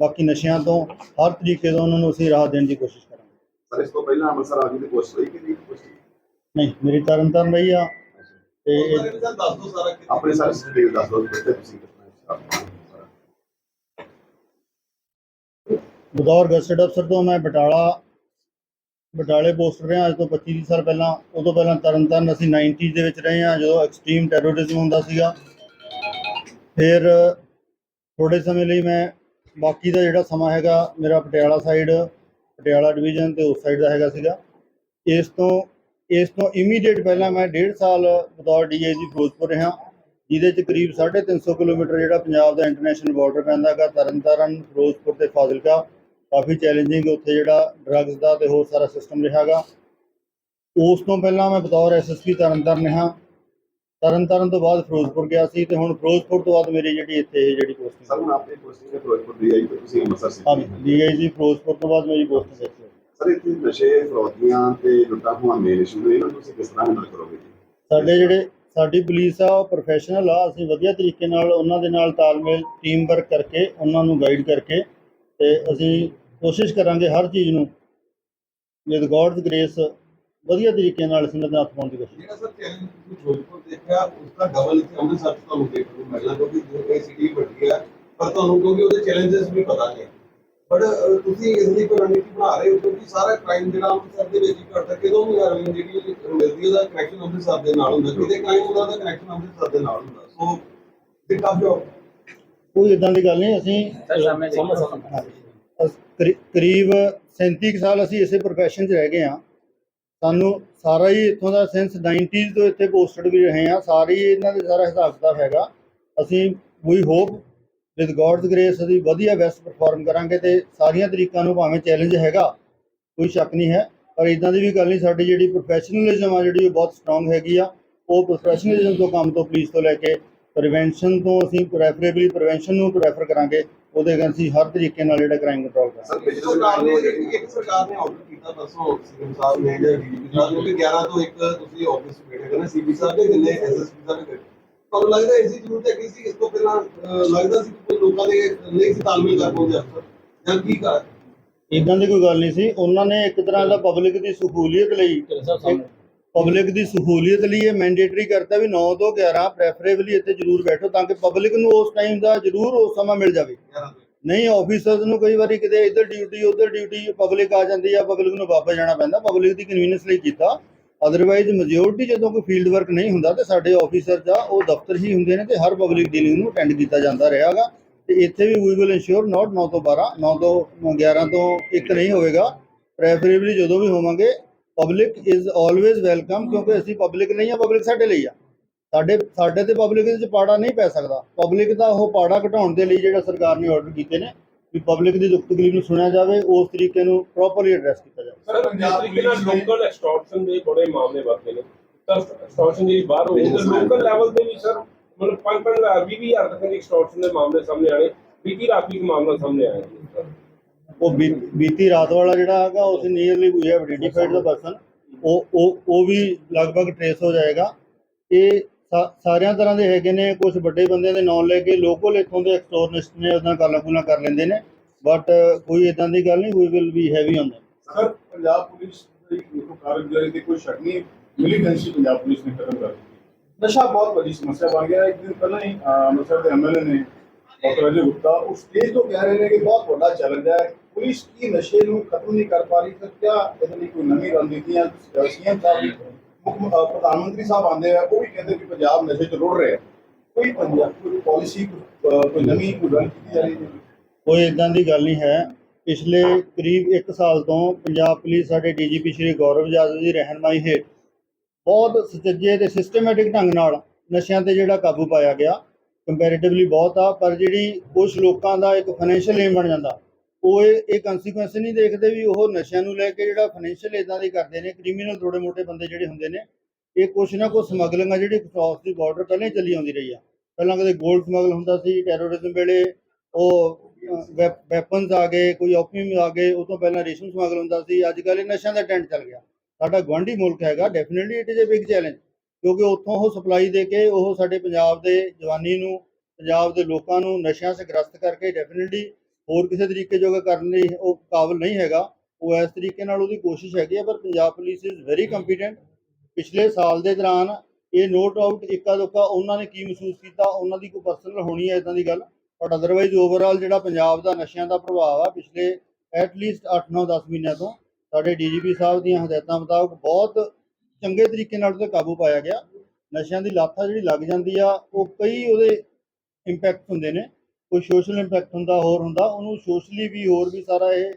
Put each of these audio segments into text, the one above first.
ਬਾਕੀ ਨਸ਼ਿਆਂ ਤੋਂ ਹਰ ਤਰੀਕੇ ਤੋਂ ਉਹਨਾਂ ਨੂੰ ਅਸੀਂ ਰਾਹਤ ਦੇਣ ਦੀ ਕੋਸ਼ਿਸ਼ ਕਰਾਂਗੇ। ਸਰ ਇਸ ਤੋਂ ਪਹਿਲਾਂ ਅੰਮ੍ਰਿਤਸਰ ਆਉਣ ਦੀ ਕੋਸ਼ਿਸ਼ ਹੋਈ ਕਿ ਨਹੀਂ ਕੋਸ਼ਿਸ਼? ਨਹੀਂ ਮੇਰੀ ਤਰਨ ਤਾਰਨ ਰਹੀ ਆ ਤੇ ਆਪਣੇ ਸਾਰੇ ਡਿਟੇਲ ਦੱਸ ਦਿਓ ਕਿੱਥੇ ਤੁਸੀਂ ਬਤੌਰ ਗਸਟਡ ਅਫਸਰ ਤੋਂ ਮੈਂ ਬਟਾਲਾ ਬਟਾਲੇ ਪੋਸਟ ਰਿਹਾ ਅੱਜ ਤੋਂ 25 30 ਸਾਲ ਪਹਿਲਾਂ। ਉਦੋਂ ਪਹਿਲਾਂ ਤਰਨਤਾਰਨ ਅਸੀਂ 90s ਦੇ ਵਿੱਚ ਰਹੇ ਹਾਂ ਜਦੋਂ ਐਕਸਟ੍ਰੀਮ ਟੈਰੋਰਿਜ਼ਮ ਹੁੰਦਾ ਸੀਗਾ। ਫਿਰ ਥੋੜੇ ਸਮੇਂ ਲਈ ਮੈਂ ਬਾਕੀ ਦਾ ਜਿਹੜਾ ਸਮਾਂ ਹੈਗਾ ਮੇਰਾ ਪਟਿਆਲਾ ਸਾਈਡ ਪਟਿਆਲਾ ਡਿਵੀਜ਼ਨ ਤੇ ਉਸ ਸਾਈਡ ਦਾ ਹੈਗਾ ਸੀਗਾ। ਇਸ ਤੋਂ ਇਸ ਤੋਂ ਇਮੀਡੀਏਟ ਪਹਿਲਾਂ ਮੈਂ 1.5 ਸਾਲ ਬਤੌਰ ਡੀਆਈਜੀ ਫਿਰੋਜ਼ਪੁਰ ਰਿਹਾ। ਜਿਹਦੇ ਚ ਕਰੀਬ 350 ਕਿਲੋਮੀਟਰ ਜਿਹੜਾ ਪੰਜਾਬ ਦਾ ਇੰਟਰਨੈਸ਼ਨਲ ਬਾਰਡਰ ਪੈਂਦਾ ਹੈਗਾ, ਤਰਨਤਾਰਨ, ਫਿਰੋਜ਼ਪੁਰ ਤੇ ਫਾਜ਼ਿਲਕਾ। ਕਾਫੀ ਚੈਲੰਜਿੰਗ ਉੱਥੇ ਜਿਹੜਾ ਡਰੱਗਸ ਦਾ ਤੇ ਹੋਰ ਸਾਰਾ ਸਿਸਟਮ ਰਿਹਾਗਾ ਉਸ ਤੋਂ ਪਹਿਲਾਂ ਮੈਂ ਬਤੌਰ ਐਸਐਸਪੀ ਤਰਨਤਾਰਨ ਰਿਹਾ। ਤਰਨਤਾਰਨ ਤੋਂ ਬਾਅਦ ਫਿਰੋਜ਼ਪੁਰ ਗਿਆ ਸੀ ਤੇ ਹੁਣ ਫਿਰੋਜ਼ਪੁਰ ਤੋਂ ਬਾਅਦ ਮੇਰੀ ਜਿਹੜੀ ਇੱਥੇ ਇਹ ਜਿਹੜੀ ਪੋਸਟਿੰਗ ਸਰ ਹੁਣ ਆਪਣੀ ਪੋਸਟਿੰਗ ਫਿਰੋਜ਼ਪੁਰ ਦੀ ਆਈ ਤੇ ਤੁਸੀਂ ਅੰਮ੍ਰਿਤਸਰ ਸੀ ਹਾਂਜੀ ਡੀਆਈਜੀ ਫਿਰੋਜ਼ਪੁਰ ਤੋਂ ਬਾਅਦ ਮੇਰੀ ਪੋਸਟਿੰਗ ਇੱਥੇ। ਸਰ ਇੱਥੇ ਨਸ਼ੇ ਫਰੋਤੀਆਂ ਤੇ ਲੁੱਟਾਂ ਹੋਣ ਮੇਨ ਇਸ਼ੂ ਨੇ ਇਹਨਾਂ ਨੂੰ ਤੁਸੀਂ ਕਿਸ ਤਰ੍ਹਾਂ ਹੈਂਡਲ ਕਰੋਗੇ ਜੀ ਸਾਡੇ ਜਿਹੜੇ ਸਾਡੀ ਪੁਲਿਸ ਆ ਉਹ ਪ੍ਰੋਫੈਸ਼ਨਲ ਆ ਅਸੀਂ ਵਧੀਆ ਤਰੀਕੇ ਨਾਲ ਉਹਨਾਂ ਦੇ ਨਾਲ ਤਾਲਮੇਲ ਟੀਮ ਵਰਕ ਕਰਕੇ ਉਹਨਾਂ ਨੂੰ ਗਾਈਡ ਕਰਕੇ ਤੇ ਅਸੀਂ ਕੋਸ਼ਿਸ਼ ਕਰਾਂਗੇ ਹਰ ਚੀਜ਼ ਨੂੰ ਵਿਦ ਗੋਡਸ ਗ੍ਰੇਸ ਵਧੀਆ ਤਰੀਕੇ ਨਾਲ ਉਹਨਾਂ ਦੇ ਹੱਥ ਪਾਉਣ ਦੀ ਕੋਸ਼ਿਸ਼ ਜਿਹੜਾ ਸਰ ਚੈਲੰਜ ਤੁਸੀਂ ਫਿਰੋਜ਼ਪੁਰ ਦੇਖਿਆ ਉਸ ਦਾ ਡਬਲ ਇੱਥੇ ਅੰਮ੍ਰਿਤਸਰ 'ਚ ਤੁਹਾਨੂੰ ਦੇਖਣ ਨੂੰ ਮਿਲਣਾ ਕਿਉਂਕਿ ਜੋ ਇਹ ਸਿਟੀ ਵੱਡੀ ਹੈ ਪਰ ਤੁਹਾਨੂੰ ਕਿਉਂਕਿ ਉਹਦੇ ਚੈਲੰਜਸ ਵੀ ਪਤਾ ਨੇ। ਬਟ ਤੁਸੀਂ ਇਸ ਦੀ ਕੋਈ ਰਣਨੀਤੀ ਬਣਾ ਰਹੇ ਹੋ ਕਿਉਂਕਿ ਸਾਰਾ ਕ੍ਰਾਈਮ ਜਿਹੜਾ ਅੰਮ੍ਰਿਤਸਰ ਦੇ ਵਿੱਚ ਹੀ ਘਟਦਾ ਕਿਦੋਂ ਵੀ ਹੈਰੋਇਨ ਜਿਹੜੀ ਮਿਲਦੀ ਉਹਦਾ ਕਨੈਕਸ਼ਨ ਅੰਮ੍ਰਿਤਸਰ ਦੇ ਨਾਲ ਹੁੰਦਾ ਕਿਤੇ ਕ੍ਰਾਈਮ ਉਹਦਾ ਦਾ ਕਨੈਕਸ਼ਨ ਅੰਮ੍ਰਿਤਸਰ ਦੇ ਨਾਲ ਹੁੰਦਾ ਸੋ ਤੇ ਟਫ ਜੋਬ ਕੋਈ ਇਦਾਂ ਦੀ ਗੱਲ ਨਹੀਂ ਅਸੀਂ ਅਸ- ਕਰੀ- ਕਰੀਬ 37 ਕੁ ਸਾਲ ਅਸੀਂ ਇਸੇ profession 'ਚ ਰਹਿ ਗਏ ਹਾਂ। ਸਾਨੂੰ ਸਾਰਾ ਹੀ ਇੱਥੋਂ ਦਾ ਸਿੰਸ 90s ਤੋਂ ਇੱਥੇ ਪੋਸਟਡ ਵੀ ਰਹੇ ਹਾਂ, ਸਾਰੀ ਇਹਨਾਂ ਦੇ ਸਾਰਾ ਹਿਸਾਬ ਕਿਤਾਬ ਹੈਗਾ। ਅਸੀਂ ਵੀ ਹੋਪ ਵਿਦ ਗੋਡਸ ਗ੍ਰੇਸ ਅਸੀਂ ਵਧੀਆ ਬੈਸਟ ਪਰਫਾਰਮ ਕਰਾਂਗੇ ਤੇ ਸਾਰੀਆਂ ਤਰੀਕਾਂ ਨੂੰ ਭਾਵੇਂ ਚੈਲੰਜ ਹੈਗਾ, ਕੋਈ ਸ਼ੱਕ ਨਹੀਂ ਹੈ। ਪਰ ਇਦਾਂ ਦੀ ਵੀ ਗੱਲ ਨਹੀਂ, ਸਾਡੀ ਜਿਹੜੀ ਪ੍ਰੋਫੈਸ਼ਨਲਿਜ਼ਮ ਆ ਜਿਹੜੀ ਉਹ ਬਹੁਤ ਸਟਰੋਂਗ ਹੈਗੀ ਆ। ਉਹ ਪ੍ਰੋਫੈਸ਼ਨਲਿਜ਼ਮ ਤੋਂ ਕੰਮ ਤੋਂ ਪੁਲਿਸ ਤੋਂ ਲੈ ਕੇ ਪ੍ਰੀਵੈਂਸ਼ਨ ਤੋਂ ਅਸੀਂ ਪ੍ਰੈਫਰੇਬਲੀ ਪ੍ਰੀਵੈਂਸ਼ਨ ਨੂੰ ਪ੍ਰੈਫਰ ਕਰਾਂਗੇ। ਉਹਦੇ ਅਗੇਂਸਟ ਅਸੀਂ ਹਰ ਤਰੀਕੇ ਨਾਲ ਜਿਹੜਾ ਕ੍ਰਾਈਮ ਕੰਟਰੋਲ ਕਰਾਂਗੇ ਸਰ ਸਰਕਾਰ ਨੇ ਇੱਕ ਸਰਕਾਰ ਨੇ ਆਰਡਰ ਕੀਤਾ ਪਰਸੋਂ ਸੀਐਮ ਸਾਹਿਬ ਨੇ ਜਾਂ ਡੀਜੀਪੀ ਸਾਹਿਬ ਨੇ ਕਿ 11 ਤੋਂ ਇੱਕ ਤੁਸੀਂ ਆਫਿਸ ਬੈਠੇ ਕਰਨਾ ਸੀਪੀ ਸਾਹਿਬ ਦੇ ਜਿੰਨੇ ਐਸਐਸਪੀ ਸਾਹਿਬ ਦੇ ਤੁਹਾਨੂੰ ਲੱਗਦਾ ਇਸ ਦੀ ਜ਼ਰੂਰਤ ਹੈ ਕਿ ਸੀ ਇਸ ਤੋਂ ਪਹਿਲਾਂ ਲੱਗਦਾ ਸੀ ਕਿ ਕੋਈ ਲੋਕਾਂ ਦੇ ਨਹੀਂ ਸੀ ਤਾਲਮੇਲ ਕਰ ਪਾਉਂਦੇ ਅਫਸਰ? ਜਾਂ ਕੀ ਕਰ ਇਦਾਂ ਦੀ ਕੋਈ ਗੱਲ ਨਹੀਂ ਸੀ। ਉਹਨਾਂ ਨੇ ਇੱਕ ਤਰ੍ਹਾਂ ਦਾ ਪਬਲਿਕ ਦੀ ਸਹੂਲੀਅਤ ਲਈ ਪਬਲਿਕ ਦੀ ਸਹੂਲੀਅਤ ਲਈ ਇਹ ਮੈਂਡੇਟਰੀ ਕਰਤਾ ਵੀ 9 ਤੋਂ 11 ਪ੍ਰੈਫਰੇਬਲੀ ਇੱਥੇ ਜ਼ਰੂਰ ਬੈਠੋ ਤਾਂ ਕਿ ਪਬਲਿਕ ਨੂੰ ਉਸ ਟਾਈਮ ਦਾ ਜ਼ਰੂਰ ਉਸ ਸਮਾਂ ਮਿਲ ਜਾਵੇ। ਨਹੀਂ ਆਫੀਸਰਸ ਨੂੰ ਕਈ ਵਾਰੀ ਕਿਤੇ ਇੱਧਰ ਡਿਊਟੀ ਉੱਧਰ ਡਿਊਟੀ ਪਬਲਿਕ ਆ ਜਾਂਦੀ ਆ, ਪਬਲਿਕ ਨੂੰ ਵਾਪਸ ਜਾਣਾ ਪੈਂਦਾ, ਪਬਲਿਕ ਦੀ ਕਨਵੀਨੀਅੰਸ ਲਈ ਕੀਤਾ। ਅਦਰਵਾਈਜ਼ ਮੈਜੋਰਟੀ ਜਦੋਂ ਕੋਈ ਫੀਲਡ ਵਰਕ ਨਹੀਂ ਹੁੰਦਾ ਤੇ ਸਾਡੇ ਆਫੀਸਰ ਜਾਂ ਉਹ ਦਫ਼ਤਰ ਹੀ ਹੁੰਦੇ ਨੇ ਤੇ ਹਰ ਪਬਲਿਕ ਡੀਲਿੰਗ ਨੂੰ ਅਟੈਂਡ ਕੀਤਾ ਜਾਂਦਾ ਰਿਹਾਗਾ। ਤੇ ਇੱਥੇ ਵੀ ਵੀ ਵਿਲ ਇਨਸ਼ੋਰ ਨਾਟ 9 ਤੋਂ 12 9 ਤੋਂ 11 ਤੋਂ ਇੱਕ ਨਹੀਂ ਹੋਵੇਗਾ। ਪ੍ਰੈਫਰੇਬਲੀ ਜਦੋਂ ਵੀ ਹੋਵਾਂਗੇ ਪਬਲਿਕ ਇਜ਼ ਆਲਵੇਜ਼ ਵੈਲਕਮ ਕਿਉਂਕਿ ਅਸੀਂ ਪਬਲਿਕ ਨਹੀਂ ਆ ਪਬਲਿਕ ਸਾਡੇ ਲਈ ਆ। ਸਾਡੇ ਸਾਡੇ ਤੇ ਪਬਲਿਕ ਦੇ ਵਿੱਚ ਪਾੜਾ ਨਹੀਂ ਪੈ ਸਕਦਾ। ਪਬਲਿਕ ਦਾ ਉਹ ਪਾੜਾ ਘਟਾਉਣ ਦੇ ਲਈ ਜਿਹੜਾ ਸਰਕਾਰ ਨੇ ਆਰਡਰ ਕੀਤੇ ਨੇ ਵੀ ਪਬਲਿਕ ਦੀ ਦੁੱਖ ਤਕਲੀਫ ਨੂੰ ਸੁਣਿਆ ਜਾਵੇ ਉਸ ਤਰੀਕੇ ਨੂੰ ਪ੍ਰੋਪਰਲੀ ਐਡਰੈਸ ਕੀਤਾ ਜਾਵੇ। ਸਰ ਪੰਜਾਬ ਤਰੀਕੇ ਨਾਲ ਲੋਕਲ ਐਕਸਟੋਰਸ਼ਨ ਦੇ ਬੜੇ ਮਾਮਲੇ ਵਰਤੇ ਨੇ। ਤਾਂ ਐਕਸਟੋਰਸ਼ਨ ਜਿਹੜੀ ਬਾਹਰ ਹੈ ਲੋਕਲ ਲੈਵਲ ਤੇ ਵੀ ਸਰ ਮਤਲਬ ਪੰਜ ਪੰਜ ਹਜ਼ਾਰ ਵੀਹ ਵੀਹ ਹਜ਼ਾਰ ਤੱਕ ਦੇ ਐਕਸਟੋਰਸ਼ਨ ਦੇ ਮਾਮਲੇ ਸਾਹਮਣੇ ਆਏ ਬੀਤੀ ਰਾਤ ਇੱਕ ਮਾਮਲਾ ਸਾਹਮਣੇ ਆਇਆ ਉਹ ਬੀ- ਬੀਤੀ ਰਾਤ ਵਾਲਾ ਜਿਹੜਾ ਹੈਗਾ ਉਸ ਨੀਅਰਲੀ ਵੀ ਹੈਵ ਆਈਡੈਂਟੀਫਾਈਡ ਦਾ ਪਰਸਨ ਉਹ ਉਹ ਉਹ ਵੀ ਲਗਭਗ ਟ੍ਰੇਸ ਹੋ ਜਾਏਗਾ। ਇਹ ਸਾ- ਸਾਰਿਆਂ ਤਰ੍ਹਾਂ ਦੇ ਹੈਗੇ ਨੇ ਕੁਝ ਵੱਡੇ ਬੰਦਿਆਂ ਦੇ ਨਾਂ ਲੈ ਕੇ ਲੋਕਲ ਇੱਥੋਂ ਦੇ ਐਕਸਟੋਰਨਿਸਟ ਨੇ ਉਹਦਾ ਕਾਲਾਂ ਕੂਲਾਂ ਕਰ ਲੈਂਦੇ ਨੇ। ਬਟ ਕੋਈ ਇਦਾਂ ਦੀ ਗੱਲ ਨਹੀਂ we will be heavy on them sir Punjab police ਦੀ ਦੇਖੋ ਕਾਰਗੁਜ਼ਾਰੀ ਤੇ ਕੋਈ ਸ਼ੱਕ ਨਹੀਂ ਮਿਲੀਟੈਂਸੀ ਪੰਜਾਬ ਪੁਲਿਸ ਨੇ ਖਤਮ ਕਰ ਦਿੱਤੀ। ਨਸ਼ਾ ਬਹੁਤ ਵੱਡੀ ਸਮੱਸਿਆ ਬਣ ਗਿਆ। ਇੱਕ ਦਿਨ ਪਹਿਲਾਂ ਹੀ ਅਹ, ਅੰਮ੍ਰਿਤਸਰ ਦੇ ਐਮਐਲਏ ਨੇ ਡਾਕਟਰ ਅਜੇ ਗੁਪਤਾ ਉਸ ਸਟੇਜ ਤੋਂ ਕਹਿ ਰਹੇ ਨੇ ਕਿ ਬਹੁਤ ਵੱਡਾ ਚੈਲੰਜ ਹੈ। ਪੁਲਿਸ ਕੀ ਨਸ਼ੇ ਨੂੰ ਖਤਮ ਨਹੀਂ ਕਰ ਪਾ ਰਹੀ, ਤਾਂ ਕਿਆ ਇਹਦੇ ਲਈ ਕੋਈ ਨਵੀਂ ਰਣਨੀਤੀਆਂ ਸੀਐਮ ਸਾਹਿਬ ਵੀ ਮੁੱਖ ਪ੍ਰਧਾਨ ਮੰਤਰੀ ਸਾਹਿਬ ਆਉਂਦੇ ਆ, ਉਹ ਵੀ ਕਹਿੰਦੇ ਕਿ ਪੰਜਾਬ ਨਸ਼ੇ 'ਚ ਰੁੜ ਰਿਹਾ ਕੋਈ ਪੰਜਾਬ, ਕੋਈ ਪਾਲਿਸੀ ਕੋਈ ਨਵੀਂ ਕੋਈ ਰਣਨੀਤੀ ਜਾ ਰਹੀ ਹੈ ਕੋਈ ਇਦਾਂ ਦੀ ਗੱਲ ਨਹੀਂ ਹੈ। ਪਿਛਲੇ ਕਰੀਬ 1 ਸਾਲ ਤੋਂ ਪੰਜਾਬ ਪੁਲਿਸ ਸਾਡੇ ਡੀਜੀਪੀ ਸ਼੍ਰੀ ਗੌਰਵ ਜਾਦਵ ਦੀ ਰਹਿਨਮਾਈ ਹੇਠ ਬਹੁਤ ਸੁਚੱਜੇ ਤੇ ਸਿਸਟਮੈਟਿਕ ਢੰਗ ਨਾਲ ਨਸ਼ਿਆਂ ਤੇ ਜਿਹੜਾ ਕਾਬੂ ਪਾਇਆ ਗਿਆ। ਕੰਪੈਰੀਟਿਵਲੀ ਬਹੁਤ ਆ, ਪਰ ਜਿਹੜੀ ਕੁਝ ਲੋਕਾਂ ਦਾ ਇੱਕ ਫਾਈਨੈਂਸ਼ੀਅਲ ਏਮ ਬਣ ਜਾਂਦਾ ਉਹ ਇਹ ਇਹ ਕਨਸੀਕੁਐਂਸ ਨਹੀਂ ਦੇਖਦੇ ਵੀ ਉਹ ਨਸ਼ਿਆਂ ਨੂੰ ਲੈ ਕੇ ਜਿਹੜਾ ਫਾਈਨੈਂਸ਼ੀਅਲ ਇਦਾਂ ਦੇ ਕਰਦੇ ਨੇ ਕ੍ਰਿਮੀਨਲ ਥੋੜੇ ਮੋਟੇ ਬੰਦੇ ਜਿਹੜੇ ਹੁੰਦੇ ਨੇ, ਇਹ ਕੁਛ ਨਾ ਕੁਛ ਸਮਗਲਿੰਗ ਆ ਜਿਹੜੀ ਕ੍ਰਾਸ ਦੀ ਬਾਰਡਰ ਪਹਿਲਾਂ ਹੀ ਚੱਲੀ ਆਉਂਦੀ ਰਹੀ ਆ। ਪਹਿਲਾਂ ਕਦੇ 골ਡ ਸਮਗਲ ਹੁੰਦਾ ਸੀ ਟੈਰੋਰਿਜ਼ਮ ਵੇਲੇ ਉਹ ਵੈਪਨਸ ਆ ਗਏ, ਕੋਈ ਓਪੀਅਮ ਆ ਗਏ, ਉਹ ਤੋਂ ਪਹਿਲਾਂ ਰੇਸ਼ਮ ਸਮਗਲ ਹੁੰਦਾ ਸੀ ਅੱਜ ਕੱਲ੍ਹ ਇਹ ਨਸ਼ਿਆਂ ਦਾ ਟ੍ਰੈਂਡ ਚੱਲ ਗਿਆ। ਸਾਡਾ ਗੁਆਂਢੀ ਮੁਲਕ ਹੈਗਾ definitely it is a big challenge ਕਿਉਂਕਿ ਉੱਥੋਂ ਉਹ ਸਪਲਾਈ ਦੇ ਕੇ ਉਹ ਸਾਡੇ ਪੰਜਾਬ ਦੇ ਜਵਾਨੀ ਨੂੰ, ਪੰਜਾਬ ਦੇ ਲੋਕਾਂ ਨੂੰ ਨਸ਼ਿਆਂ ਸੇ ਗ੍ਰਸਤ ਕਰਕੇ ਡੈਫੀਨਿਟਲੀ ਹੋਰ ਕਿਸੇ ਤਰੀਕੇ ਜੋਗਾ ਕਰਨ ਲਈ ਉਹ ਕਾਬਲ ਨਹੀਂ ਹੈਗਾ, ਉਹ ਇਸ ਤਰੀਕੇ ਨਾਲ ਉਹਦੀ ਕੋਸ਼ਿਸ਼ ਹੈਗੀ ਹੈ ਪਰ Punjab police is very competent ਪਿਛਲੇ ਸਾਲ ਦੇ ਦੌਰਾਨ ਇਹ ਨੋ ਡਾਊਟ ਇੱਕਾ ਦੁੱਕਾ ਉਹਨਾਂ ਨੇ ਕੀ ਮਹਿਸੂਸ ਕੀਤਾ, ਉਹਨਾਂ ਦੀ ਕੋਈ ਪਰਸਨਲ ਹੋਣੀ ਹੈ ਇਦਾਂ ਦੀ ਗੱਲ। ਬਟ ਅਦਰਵਾਈਜ਼ ਓਵਰਆਲ ਜਿਹੜਾ ਪੰਜਾਬ ਦਾ ਨਸ਼ਿਆਂ ਦਾ ਪ੍ਰਭਾਵ ਆ, ਪਿਛਲੇ ਐਟ ਲੀਸਟ 8-9 10 ਮਹੀਨਿਆਂ ਤੋਂ ਸਾਡੇ ਡੀਜੀਪੀ ਸਾਹਿਬ ਦੀਆਂ ਹਦਾਇਤਾਂ ਮੁਤਾਬਕ ਬਹੁਤ ਚੰਗੇ ਤਰੀਕੇ ਨਾਲ ਉਹਤੇ ਕਾਬੂ ਪਾਇਆ ਗਿਆ। ਨਸ਼ਿਆਂ ਦੀ ਲਾਥਾ ਜਿਹੜੀ ਲੱਗ ਜਾਂਦੀ ਆ, ਉਹ ਕਈ ਉਹਦੇ ਇੰਪੈਕਟ ਹੁੰਦੇ ਨੇ। ਕੋਈ ਸੋਸ਼ਲ ਇੰਪੈਕਟ ਹੁੰਦਾ ਹੋਰ ਹੁੰਦਾ ਉਹਨੂੰ ਸੋਸ਼ਲੀ ਵੀ ਹੋਰ ਵੀ ਸਾਰਾ ਇਹ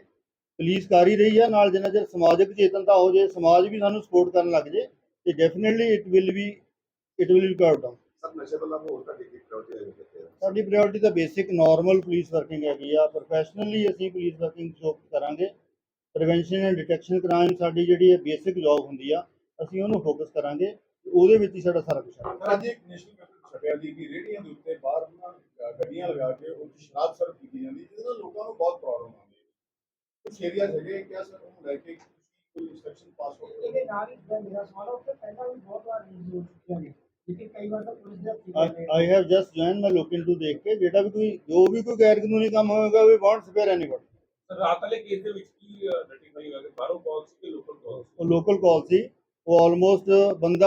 ਪੁਲਿਸ ਕਰ ਹੀ ਰਹੀ ਆ ਨਾਲ ਜਿੰਨਾ ਚਿਰ ਸਮਾਜਿਕ ਚੇਤਨਤਾ ਹੋ ਜੇ ਸਮਾਜ ਵੀ ਸਾਨੂੰ ਸਪੋਰਟ ਕਰਨ ਲੱਗ ਜੇ ਤੇ definitely it will be it will be curbed down sir ਨਸ਼ੇ ਤੋਂ ਇਲਾਵਾ ਹੋਰ ਤੁਹਾਡੀ ਕੀ ਪ੍ਰਾਇੋਰਟੀ ਹੈ ਕਿਤੇ ਸਾਡੀ ਪ੍ਰਾਇੋਰਟੀ ਤਾਂ ਬੇਸਿਕ ਨਾਰਮਲ ਪੁਲਿਸ ਵਰਕਿੰਗ ਹੈਗੀ ਆ ਪ੍ਰੋਫੈਸ਼ਨਲੀ ਅਸੀਂ ਪੁਲਿਸ ਵਰਕਿੰਗ ਸ਼ੋਪ ਕਰਾਂਗੇ ਪ੍ਰੀਵੈਂਸ਼ਨ ਐਂਡ ਡਿਟੈਕਸ਼ਨ ਕ੍ਰਾਈਮ ਸਾਡੀ ਜਿਹੜੀ ਹੈ ਬੇਸਿਕ ਜੌਬ ਹੁੰਦੀ ਆ ਅਸੀਂ ਉਹਨੂੰ ਫੋਕਸ ਕਰਾਂਗੇ ਉਹਦੇ ਵਿੱਚ ਹੀ ਸਾਡਾ ਸਾਰਾ ਕੁਝ ਹੈ ਸਰ ਅੱਜ ਇੱਕ ਨੈਸ਼ਨਲ ਛਪਿਆ ਜੀ ਕਿ ਦੇ ਉੱਤੇ ਬਾਹਰ ਗੱਡੀਆਂ ਲਗਾ ਕੇ ਉਹ ਸ਼ਰਾਬ ਸਰਵ ਕੀਤੀ ਜਾਂਦੀ ਜਿਹਦੇ ਨਾਲ ਲੋਕਾਂ ਨੂੰ ਬਹੁਤ ਪ੍ਰੋਬਲਮ ਆਉਂਦੀ ਹੈ। ਕੁਝ ਏਰੀਆ ਹੈਗੇ ਕਿਆ ਸਰ ਉਹਨੂੰ ਲੈ ਕੇ ਕੋਈ ਇਨਸਟਰਕਸ਼ਨ ਪਾਸ ਹੋ ਇਹਦੇ ਨਾਲ ਹੀ ਮੇਰਾ ਸਵਾਲ ਉਹ ਤੇ ਪਹਿਲਾਂ ਵੀ ਬਹੁਤ ਵਾਰ ਰਿਲੀਜ਼ ਹੋ ਚੁੱਕੀਆਂ ਜਾਂਦੇ ਆਈ ਹੈਵ ਜਸਟ ਜੁਆਇਨ ਮੈਂ ਲੁੱਕ ਇਨਟੂ ਦੇਖ ਕੇ ਜਿਹੜਾ ਵੀ ਕੋਈ ਜੋ ਵੀ ਕੋਈ ਗੈਰ ਕਾਨੂੰਨੀ ਕੰਮ ਹੋਏਗਾ we want spare anybody sir ਰਾਤ ਵਾਲੇ ਕੇਸ ਦੇ ਵਿੱਚ ਕੀ ਨੋਟੀਫਾਈ ਹੋਇਆ ਕਿ ਬਾਹਰੋਂ ਕਾਲ ਸੀ ਕਿ ਲੋਕਲ ਕਾਲ ਸੀ? ਉਹ ਲੋਕਲ ਕਾਲ ਸੀ। ਉਹ ਆਲਮੋਸਟ ਬੰਦਾ